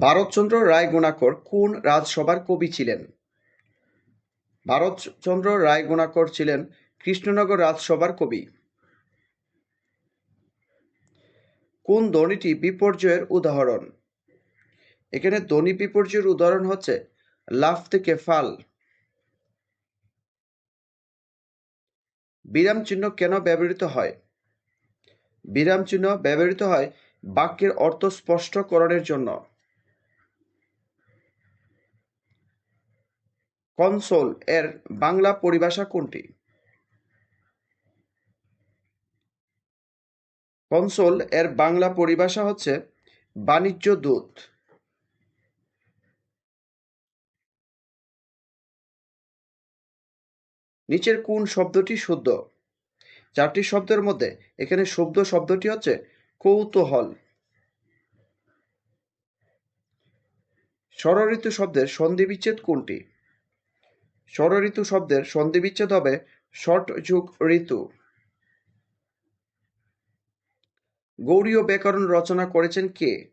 ভারতচন্দ্র রায় গুণাকর কোন রাজসভার কবি ছিলেন? ভারতচন্দ্র রায় গুণাকর ছিলেন কৃষ্ণনগর রাজসভার কবি। কোন ধ্বনিটি বিপর্যয়ের উদাহরণ? এখানে ধ্বনি বিপর্যয়ের উদাহরণ হচ্ছে, লাফ থেকে ফাল। বিরাম চিহ্ন কেন ব্যবহৃত হয়? বিরাম চিহ্ন ব্যবহৃত হয় বাক্যের অর্থ স্পষ্টকরণের জন্য। কনসোল এর বাংলা পরিভাষা কোনটি? কনসোল এর বাংলা পরিভাষা হচ্ছে বাণিজ্য দূত। নিচের কোন শব্দটি শুদ্ধ? চারটি শব্দের মধ্যে এখানে শুদ্ধ শব্দটি হচ্ছে কৌতূহল। ষড়ঋতু শব্দের সন্ধিবিচ্ছেদ কোনটি? ষড়ঋতু শব্দের সন্ধিবিচ্ছেদ হবে ষট যুগ ঋতু। গৌড়ীয় ব্যাকরণ রচনা করেছেন কে?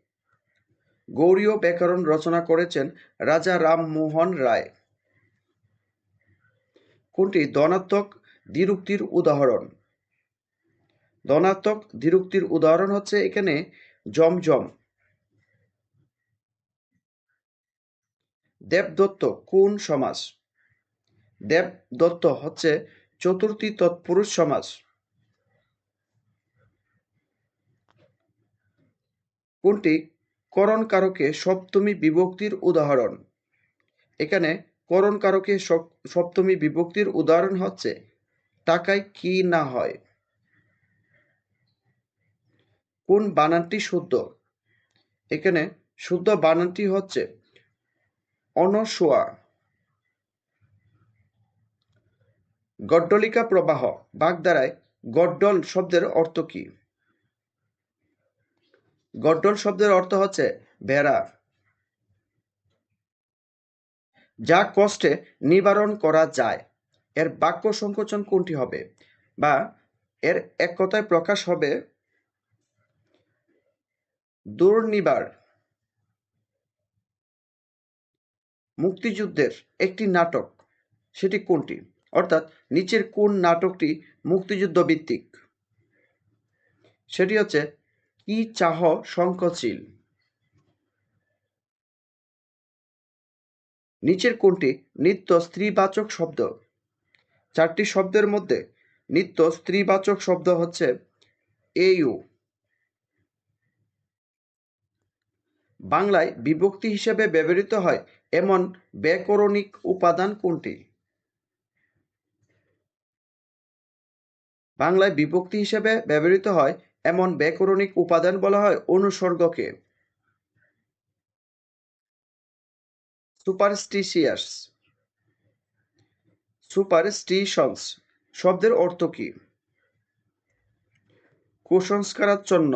গৌড়ীয় ব্যাকরণ রচনা করেছেন রাজা রামমোহন রায়। কোনটি? ধনাত্মক দ্বিরুক্তির উদাহরণ। ধনাত্মক দ্বিরুক্তির উদাহরণ হচ্ছে এখানে জমজম। দেবদত্ত, কোন সমাস? দেবদত্ত হচ্ছে চতুর্থী তৎপুরুষ সমাস কোনটি? করণ কারকে সপ্তমী বিভক্তির উদাহরণ। এখানে করণ কারকে সপ্তমী বিভক্তির উদাহরণ হচ্ছে টাকায় কি না হয়। কোন বানানটি শুদ্ধ? এখানে শুদ্ধ বানানটি হচ্ছে অনসোয়া গড্ডলিকা প্রবাহ, বাগদারায় গড্ডল শব্দের অর্থ কি? গড্ডল শব্দের অর্থ হচ্ছে ভেড়া, যা কষ্টে নিবারণ করা যায়। এর বাক্য সংকোচন কোনটি হবে? বা এর এক কথায় প্রকাশ হবে, দুর্নিবার, মুক্তিযুদ্ধের একটি নাটক। সেটি কোনটি? অর্থাৎ নিচের কোন নাটকটি মুক্তিযুদ্ধ ভিত্তিক? সেটি হচ্ছে কি চাহ শঙ্কচিল নিচের কোনটি নিত্য স্ত্রীবাচক শব্দ? চারটি শব্দের মধ্যে নিত্য স্ত্রীবাচক শব্দ হচ্ছে এইউ। বাংলায় বিভক্তি হিসেবে ব্যবহৃত হয় এমন ব্যাকরণিক উপাদান কোনটি? বাংলায় বিভক্তি হিসেবে ব্যবহৃত হয় এমন ব্যাকরণিক উপাদান বলা হয় অনুসর্গকে। সুপারস্টিশিয়াস। সুপারস্টিশনস শব্দের অর্থ কি? কুসংস্কারাচ্ছন্ন।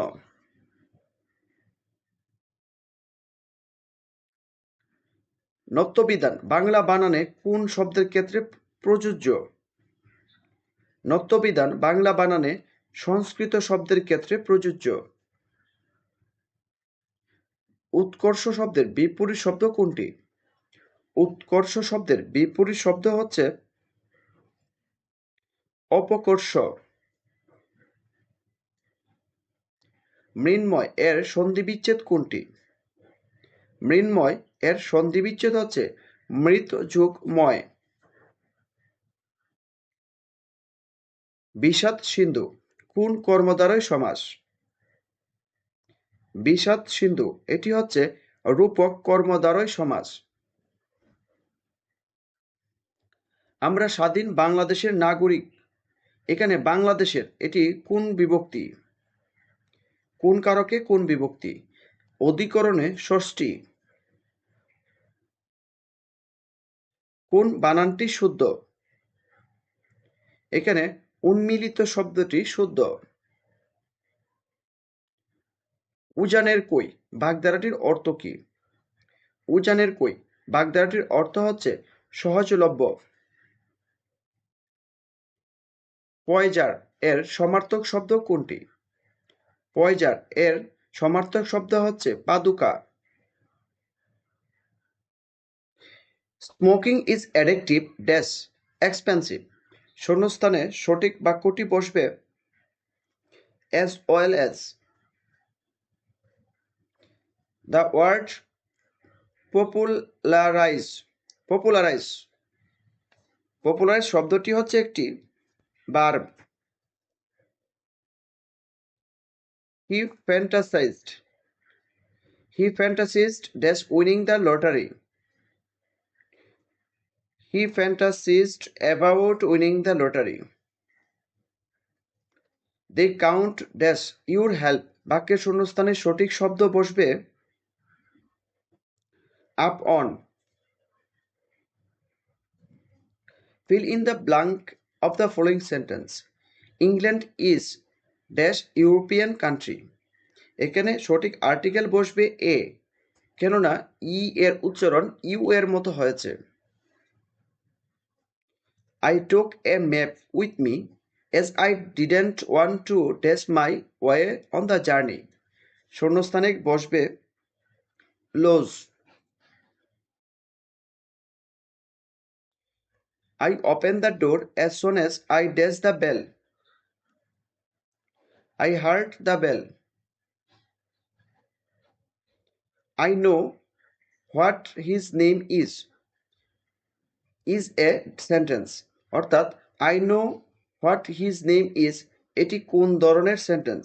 নত্যবিধান। বাংলা বানানে কোন শব্দের ক্ষেত্রে প্রযোজ্য? নত্যবিধান বাংলা বানানে সংস্কৃত শব্দের ক্ষেত্রে প্রযোজ্য। উৎকর্ষ শব্দের বিপরীত শব্দ কোনটি? উৎকর্ষ শব্দের বিপরীত শব্দ হচ্ছে অপকর্ষ। মৃন্ময় এর সন্ধিবিচ্ছেদ কোনটি? মৃন্ময় এর সন্ধিবিচ্ছেদ হচ্ছে মৃত যুগময়। বিষাদ সিন্ধু, কোন কর্মদ্বারয় সমাস? বিষাদ সিন্ধু, এটি হচ্ছে রূপক কর্মদ্বারয় সমাস। আমরা স্বাধীন বাংলাদেশের নাগরিক। এখানে বাংলাদেশের, এটি কোন বিভক্তি? কোন কারকে কোন বিভক্তি? অধিকরণে ষষ্ঠী। কোন বানানটি শুদ্ধ? এখানে উন্মিলিত শব্দটি শুদ্ধ। উজানের কই বাগধারাটির অর্থ কি? উজানের কই বাগধারাটির অর্থ হচ্ছে সহজলভ্য। পয়জার এর সমার্থক শব্দ কোনটি? পয়জার এর সমার্থক শব্দ হচ্ছে পাদুকা। Smoking is addictive dash, expensive. শূন্যস্থানে সঠিক বাক্যটি বসবে as well as the word popularize popularize popularize শব্দটি হচ্ছে একটি বার he fantasized he fantasized dash winning the lottery he fantasized about winning the lottery. They count dash your help বাক্যের শূন্যস্থানে সঠিক শব্দ বসবে upon fill in the blank of the following sentence England is dash European country এখানে সঠিক article বসবে এ কেননা ই এর উচ্চারণ ইউ এর মতো হয়েছে। I took a map with me as I didn't want to test my way on the journey. শূন্যস্থানে বসবে লোজ I opened the door as soon as I dashed the bell. I heard the bell. I know what his name is. Is a sentence. অর্থাৎ I know what his name is এটি কোন ধরনের sentence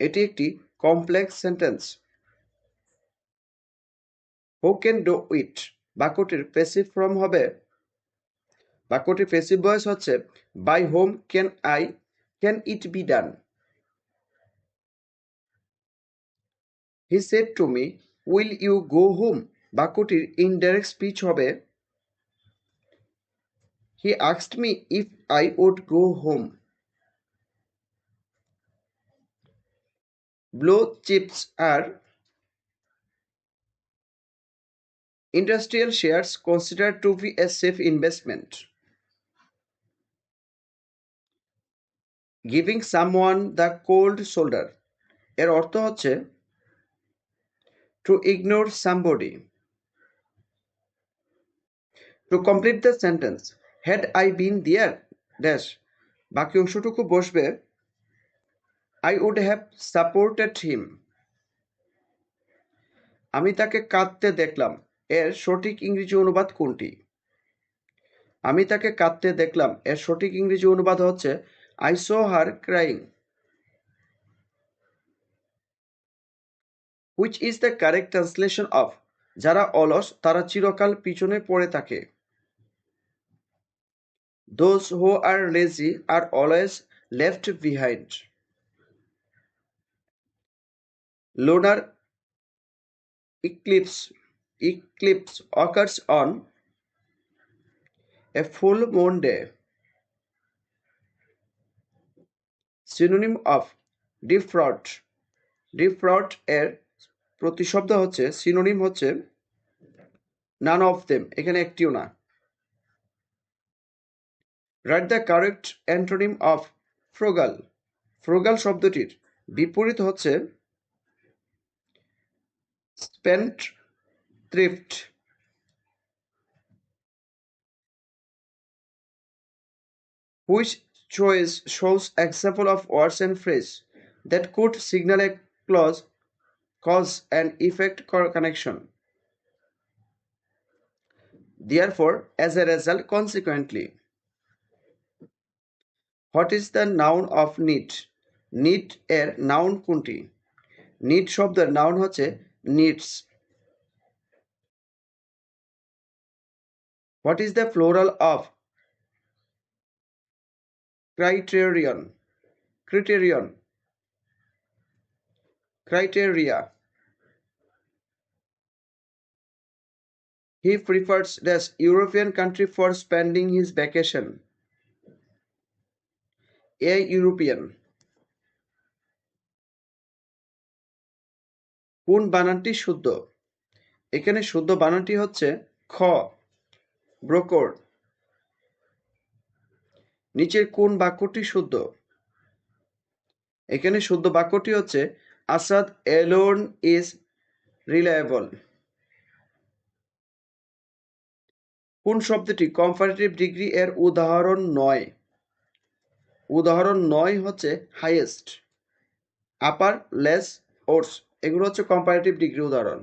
এটি একটি complex sentence who can do it বাক্যটির passive form হবে। বাক্যটির passive voice হচ্ছে by whom can I can it be done he said to me will you go home বাক্যটির ইনডাইরেক্ট স্পিচ হবে He asked me if I would go home. Blue chips are industrial shares considered to be a safe investment. Giving someone the cold shoulder এর অর্থ হচ্ছে to ignore somebody. To complete the sentence, had I been there dash বাকি অংশটুকু বসবে I would have supported him আমি তাকে কাঁদতে দেখলাম। এর সঠিক ইংরেজি অনুবাদ কোনটি? আমি তাকে কাঁদতে দেখলাম। এর সঠিক ইংরেজি অনুবাদ হচ্ছে I saw her crying which is the correct translation of যারা অলস, তারা চিরকাল পিছনে পড়ে থাকে। Those who are lazy are always left behind. Lunar eclipse eclipse occurs on a full moon day. Synonym of defraud defraud এর প্রতিশব্দ হচ্ছে সিনোনিম হচ্ছে নান অফ দেম এখানে একটিও না right the correct antonym of frugal frugal শব্দটির বিপরীত হচ্ছে spendthrift which choice shows example of words and phrase that could signal a clause cause and effect connection therefore as a result consequently what is the noun of knit knit এর noun কোনটি? Knit শব্দের noun হচ্ছে knits what is the plural of criterion criterion criteria. He prefers this European country for spending his vacation. A European কোন বানানটি শুদ্ধ? এখানে শুদ্ধ বানানটি হচ্ছে খ, ব্রোকর। নিচের কোন বাক্যটি শুদ্ধ? এখানে শুদ্ধ বাক্যটি হচ্ছে, আসাদ এলোন ইজ রিলায়েবল। কোন শব্দটি কম্পারেটিভ ডিগ্রি এর উদাহরণ নয়। উদাহরণ নয় হচ্ছে হাইয়েস্ট আপার লেস ওর্স এগুলো হচ্ছে কম্পারেটিভ ডিগ্রি উদাহরণ।